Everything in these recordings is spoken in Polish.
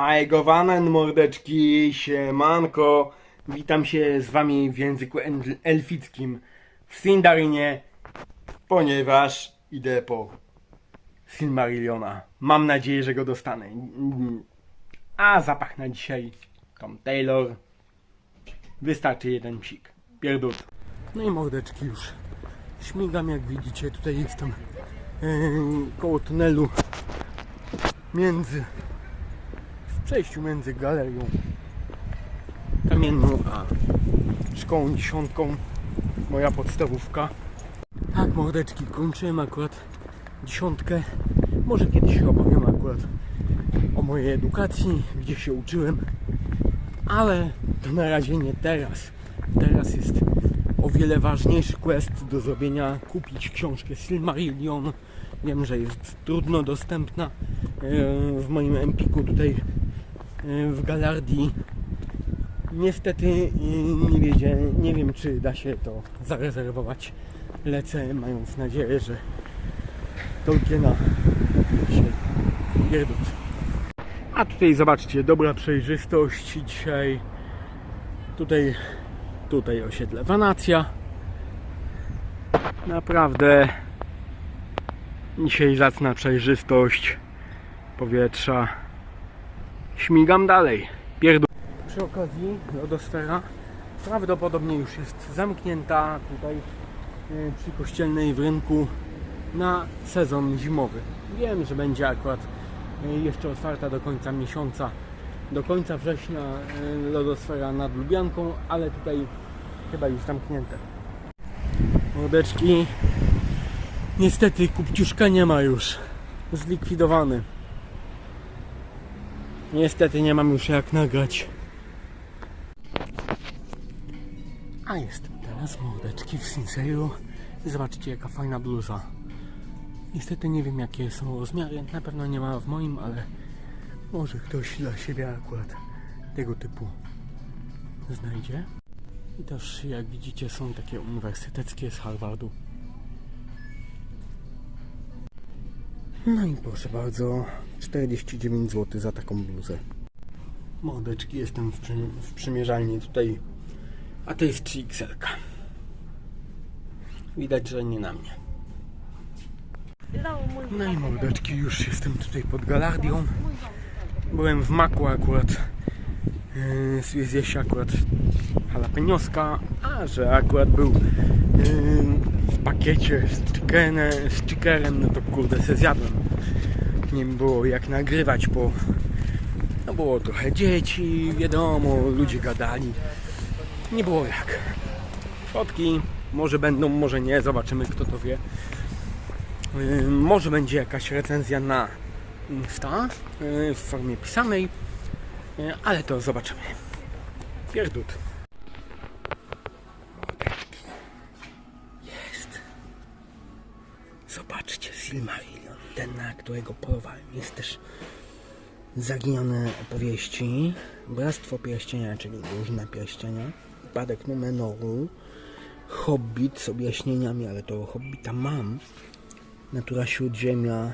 Mojego wanen mordeczki, siemanko. Witam się z wami w języku el- elfickim w Sindarinie, ponieważ idę po Silmarilliona. Mam nadzieję, że go dostanę. A zapach na dzisiaj Tom Taylor. Wystarczy jeden psik. Pierdut. No i mordeczki już. Śmigam jak widzicie, tutaj jestem yy, koło tunelu między przejściu między galerią kamienną a szkołą dziesiątką moja podstawówka. Tak mordeczki kończyłem akurat dziesiątkę. Może kiedyś opowiem akurat o mojej edukacji gdzie się uczyłem. Ale to na razie nie teraz. Teraz jest o wiele ważniejszy quest do zrobienia kupić książkę Silmarillion. Wiem, że jest trudno dostępna e, w moim empiku tutaj w Galardii. Niestety e, nie, wiedzie, nie wiem czy da się to zarezerwować. Lecę mając nadzieję, że Tolkiena się pierdut a tutaj zobaczcie, dobra przejrzystość dzisiaj. Tutaj tutaj osiedle Wanacja. Naprawdę dzisiaj zacna przejrzystość powietrza śmigam dalej pierdol przy okazji lodosfera prawdopodobnie już jest zamknięta tutaj y, przy kościelnej w rynku na sezon zimowy wiem, że będzie akurat y, jeszcze otwarta do końca miesiąca do końca września y, lodosfera nad Lubianką, ale tutaj chyba już zamknięte. Mordeczki. Niestety kupciuszka nie ma już. Zlikwidowany. Niestety nie mam już jak nagrać. A jestem teraz mordeczki w Sinseiru. Zobaczcie jaka fajna bluza. Niestety nie wiem jakie są rozmiary. Na pewno nie ma w moim, ale może ktoś dla siebie akurat tego typu znajdzie. I też jak widzicie są takie uniwersyteckie z Harvardu. No i proszę bardzo, 49 zł za taką bluzę. Mordeczki, jestem w, przy, w przymierzalni tutaj, a to jest 3XL. Widać, że nie na mnie. No i mordeczki, już jestem tutaj pod Galardią. Byłem w Maku akurat. Yy, zjeść akurat jalapenioska, a że akurat był yy, w pakiecie z, chickenem, z no to kurde se zjadłem. Nie było jak nagrywać, bo no było trochę dzieci, wiadomo, ludzie gadali. Nie było jak. Fotki może będą, może nie, zobaczymy kto to wie. Może będzie jakaś recenzja na Insta yy, w formie pisanej, yy, ale to zobaczymy. Pierdut. Jest. Zobaczcie, na którego polowałem. Jest też zaginione opowieści, Bractwo Pierścienia, czyli różne pierścienia, Upadek Numenoru, Hobbit z objaśnieniami, ale to Hobbita mam, Natura Śródziemia,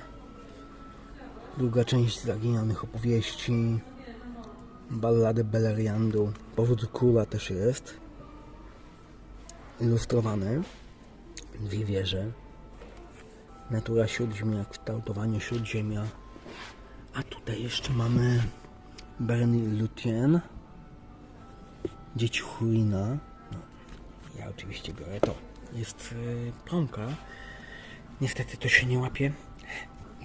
druga część zaginionych opowieści, Ballady Beleriandu, Powód Króla też jest, ilustrowany, dwie wieże, Natura Śródziemia, kształtowanie Śródziemia, a tutaj jeszcze mamy Bernie Lutien, Dzieci Hurina, no, ja oczywiście biorę to, jest yy, Niestety to się nie łapie.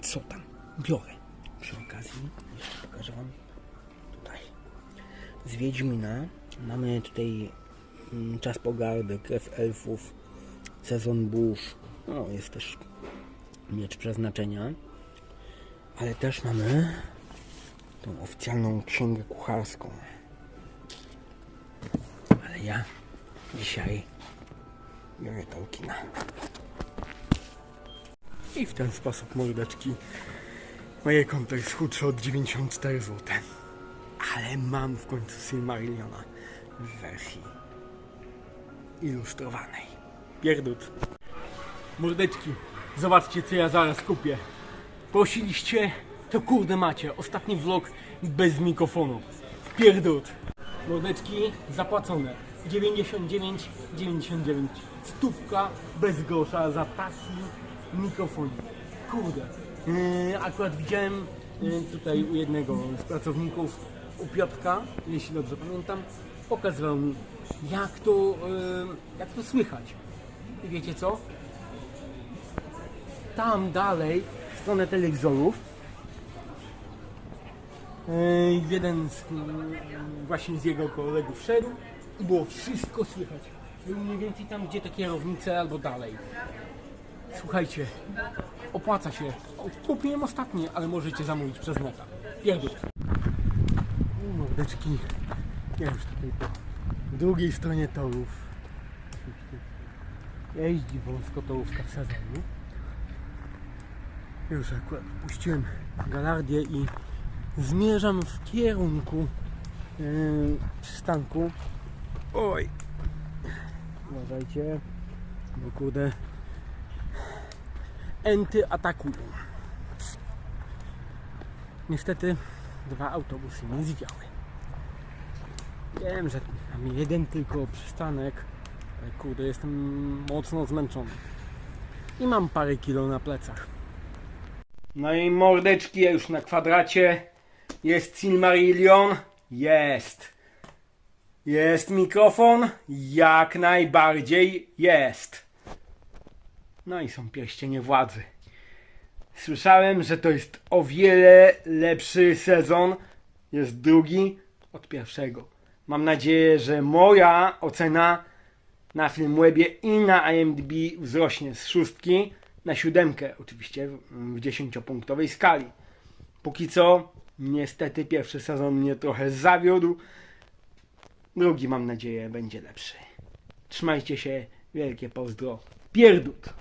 Co tam? Biorę. Przy okazji jeszcze pokażę Wam tutaj. Z Wiedźmina mamy tutaj mm, Czas Pogardy, Krew Elfów, Sezon Burz. No, jest też Miecz Przeznaczenia. Ale też mamy tą oficjalną księgę kucharską. Ale ja dzisiaj biorę Tolkiena. I w ten sposób, mordeczki, moje konto jest chudsze od 94 zł. Ale mam w końcu Silmarilliona w wersji ilustrowanej. Pierdut. Mordeczki, zobaczcie co ja zaraz kupię. Prosiliście, to kurde macie, ostatni vlog bez mikrofonu. Pierdut. Mordeczki zapłacone. 99, 99. Stówka bez grosza za taki mikrofon. Kurde. Yy, akurat widziałem yy, tutaj u jednego z pracowników, u Piotrka, jeśli dobrze pamiętam, pokazywał mi jak to, yy, jak to słychać. I wiecie co? Tam dalej, w stronę telewizorów, jeden z, właśnie z jego kolegów szedł i było wszystko słychać. Był mniej więcej tam, gdzie te kierownice albo dalej. Słuchajcie, opłaca się. Kupiłem ostatnie, ale możecie zamówić przez neta. Pierdut. U, Mordeczki, ja już tutaj po drugiej stronie torów. Jeździ wąsko torówka w sezonie. Już akurat puściłem galardię i zmierzam w kierunku yy, przystanku. Oj! Uważajcie, bo kurde enty atakują. Niestety dwa autobusy nie zwiały. Wiem, że mam jeden tylko przystanek, ale kurde jestem mocno zmęczony. I mam parę kilo na plecach. No i mordeczki już na kwadracie. Jest Silmarillion? Jest. Jest mikrofon? Jak najbardziej jest. No i są pierścienie władzy. Słyszałem, że to jest o wiele lepszy sezon. Jest drugi od pierwszego. Mam nadzieję, że moja ocena na Filmwebie i na IMDb wzrośnie z szóstki na siódemkę, oczywiście w- dziesięciopunktowej skali. Póki co, niestety pierwszy sezon mnie trochę zawiódł. Drugi, mam nadzieję, będzie lepszy. Trzymajcie się, wielkie pozdro. Pierdut!